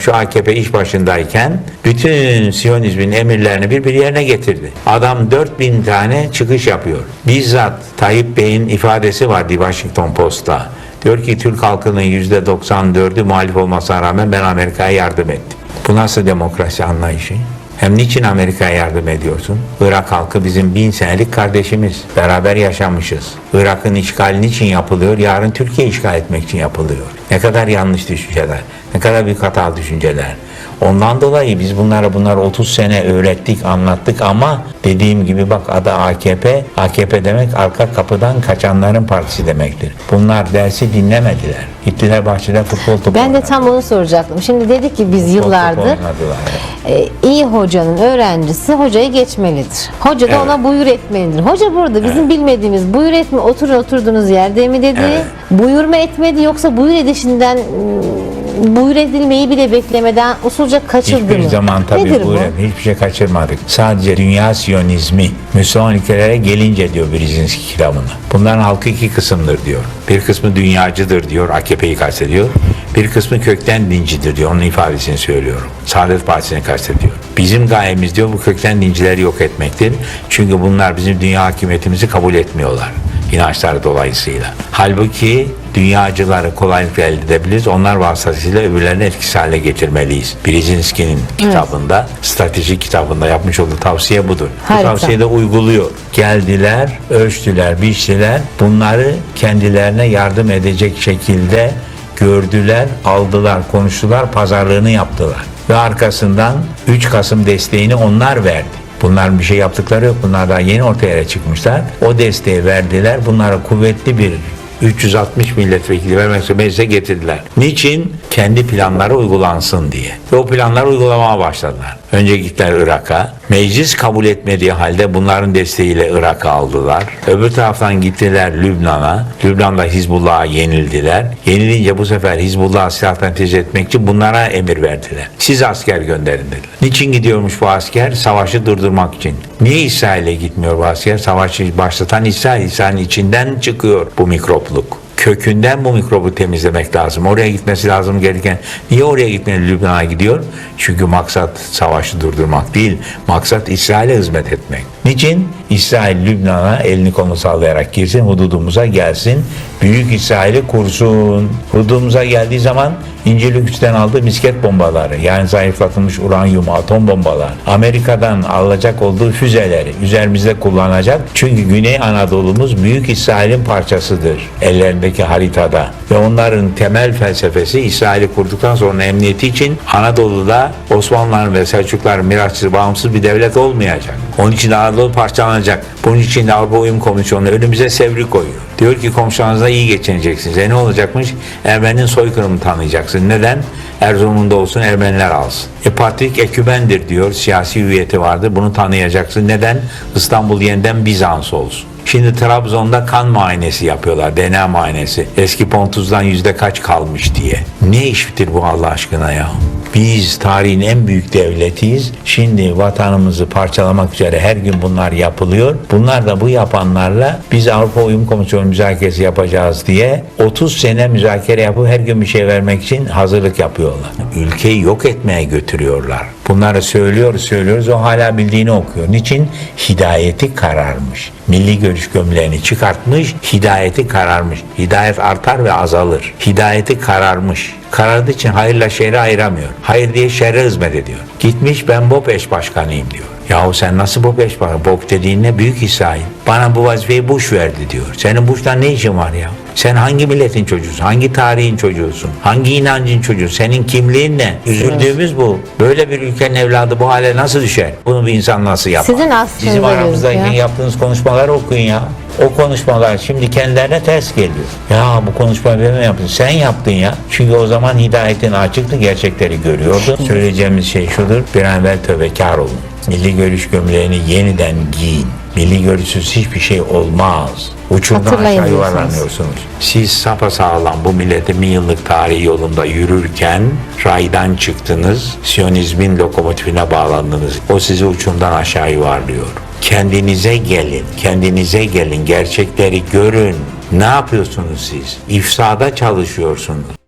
Şu AKP iş başındayken bütün Siyonizmin emirlerini bir bir yerine getirdi. Adam 4000 tane çıkış yapıyor. Bizzat Tayyip Bey'in ifadesi var The Washington Post'ta. Diyor ki Türk halkının %94'ü muhalif olmasına rağmen ben Amerika'ya yardım ettim. Bu nasıl demokrasi anlayışı? Hem niçin Amerika'ya yardım ediyorsun? Irak halkı bizim bin senelik kardeşimiz. Beraber yaşamışız. Irak'ın işgali niçin yapılıyor? Yarın Türkiye işgal etmek için yapılıyor. Ne kadar yanlış düşünceler. Ne kadar büyük hatalı düşünceler. Ondan dolayı biz bunlara bunlar 30 sene öğrettik, anlattık ama dediğim gibi bak adı AKP. AKP demek arka kapıdan kaçanların partisi demektir. Bunlar dersi dinlemediler. Gittiler bahçede futbol topu Ben de oynadılar. tam onu soracaktım. Şimdi dedik ki biz Futbol yıllardır e, iyi hocanın öğrencisi hocayı geçmelidir. Hoca da Evet. ona buyur etmelidir. Hoca burada bizim bilmediğimiz buyur etme oturun oturduğunuz yerde mi dedi? Evet. Buyur mu etmedi yoksa buyur edişinden ım, buyur edilmeyi bile beklemeden usulca kaçırdı Hiçbir mı? zaman tabii Nedir bu bu? hiçbir şey kaçırmadık. Sadece dünya siyonizmi Müslüman ülkelere gelince diyor Brzezinski kitabında. Bunların halkı iki kısımdır diyor. Bir kısmı dünyacıdır diyor, AKP'yi kastediyor. Bir kısmı kökten dincidir diyor, onun ifadesini söylüyorum. Saadet Partisi'ni kastediyor. Bizim gayemiz diyor bu kökten dincileri yok etmektir. Çünkü bunlar bizim dünya hakimiyetimizi kabul etmiyorlar inançları dolayısıyla. Halbuki dünyacıları kolaylıkla elde edebiliriz. Onlar vasıtasıyla öbürlerini etkisiz hale getirmeliyiz. Brzezinski'nin kitabında, strateji kitabında yapmış olduğu tavsiye budur. Bu Harika. tavsiyeyi de uyguluyor. Geldiler, ölçtüler, biçtiler. Bunları kendilerine yardım edecek şekilde gördüler, aldılar, konuştular, pazarlığını yaptılar. Ve arkasından 3 Kasım desteğini onlar verdi. Bunların bir şey yaptıkları yok. Bunlar daha yeni ortaya çıkmışlar. O desteği verdiler. Bunlara kuvvetli bir 360 milletvekili vermek meclise getirdiler. Niçin? Kendi planları uygulansın diye. Ve o planları uygulamaya başladılar. Önce gittiler Irak'a. Meclis kabul etmediği halde bunların desteğiyle Irak'ı aldılar. Öbür taraftan gittiler Lübnan'a. Lübnan'da Hizbullah'a yenildiler. Yenilince bu sefer Hizbullah'ı silahtan tez etmek için bunlara emir verdiler. Siz asker gönderin dediler. Niçin gidiyormuş bu asker? Savaşı durdurmak için. Niye İsrail'e gitmiyor bu asker? Savaşı başlatan İsrail. İsrail'in içinden çıkıyor bu mikropluk kökünden bu mikrobu temizlemek lazım. Oraya gitmesi lazım gereken. Niye oraya gitmeli Lübnan'a gidiyor? Çünkü maksat savaşı durdurmak değil. Maksat İsrail'e hizmet etmek. Niçin? İsrail Lübnan'a elini kolunu sallayarak girsin, hududumuza gelsin. Büyük İsrail'i kursun. Hududumuza geldiği zaman İncilüküs'ten aldığı misket bombaları yani zayıflatılmış uranyum atom bombalar Amerika'dan alacak olduğu füzeleri üzerimizde kullanacak. Çünkü Güney Anadolu'muz Büyük İsrail'in parçasıdır ellerindeki haritada. Ve onların temel felsefesi İsrail'i kurduktan sonra emniyeti için Anadolu'da Osmanlıların ve Selçukluların mirasçısı bağımsız bir devlet olmayacak. Onun için Anadolu parçalanacak. Bunun için Avrupa Uyum Komisyonu önümüze sevri koyuyor. Diyor ki komşularınızla iyi geçineceksiniz. E ne olacakmış? Ermeni'nin soykırımını tanıyacaksın. Neden? Erzurum'da olsun Ermeniler alsın. E Patrik ekümendir diyor. Siyasi hüviyeti vardır. Bunu tanıyacaksın. Neden? İstanbul yeniden Bizans olsun. Şimdi Trabzon'da kan muayenesi yapıyorlar, DNA muayenesi. Eski Pontuz'dan yüzde kaç kalmış diye. Ne iştir bu Allah aşkına ya? Biz tarihin en büyük devletiyiz. Şimdi vatanımızı parçalamak üzere her gün bunlar yapılıyor. Bunlar da bu yapanlarla biz Avrupa Uyum Komisyonu müzakeresi yapacağız diye 30 sene müzakere yapıp her gün bir şey vermek için hazırlık yapıyorlar. Ülkeyi yok etmeye götürüyorlar. Bunları söylüyoruz söylüyoruz o hala bildiğini okuyor. Niçin? Hidayeti kararmış. Milli görüş gömleğini çıkartmış, hidayeti kararmış. Hidayet artar ve azalır. Hidayeti kararmış. Karardığı için hayırla şerri ayıramıyor. Hayır diye şerre hizmet ediyor. Gitmiş ben BOP eş başkanıyım diyor. Yahu sen nasıl BOP eş başkanı? BOP dediğin ne? Büyük İsrail. Bana bu vazifeyi Bush verdi diyor. Senin Bush'tan ne işin var ya? Sen hangi milletin çocuğusun? Hangi tarihin çocuğusun? Hangi inancın çocuğu? Senin kimliğin ne? Üzüldüğümüz bu. Böyle bir ülkenin evladı bu hale nasıl düşer? Bunu bir insan nasıl yapar? Sizin aslında Bizim aramızdaki gözüküyor. yaptığınız konuşmaları okuyun ya. O konuşmalar şimdi kendilerine ters geliyor. Ya bu konuşmayı ben mi yaptım? Sen yaptın ya. Çünkü o zaman hidayetin açıktı, gerçekleri görüyordu. Söyleyeceğimiz şey şudur. Bir an evvel tövbekar olun. Milli görüş gömleğini yeniden giyin. Milli görüşsüz hiçbir şey olmaz. Uçurumdan aşağı yuvarlanıyorsunuz. Siz sapasağlam bu milletin bin yıllık tarihi yolunda yürürken raydan çıktınız, Siyonizmin lokomotifine bağlandınız. O sizi uçurumdan aşağı yuvarlıyor. Kendinize gelin, kendinize gelin, gerçekleri görün. Ne yapıyorsunuz siz? İfsada çalışıyorsunuz.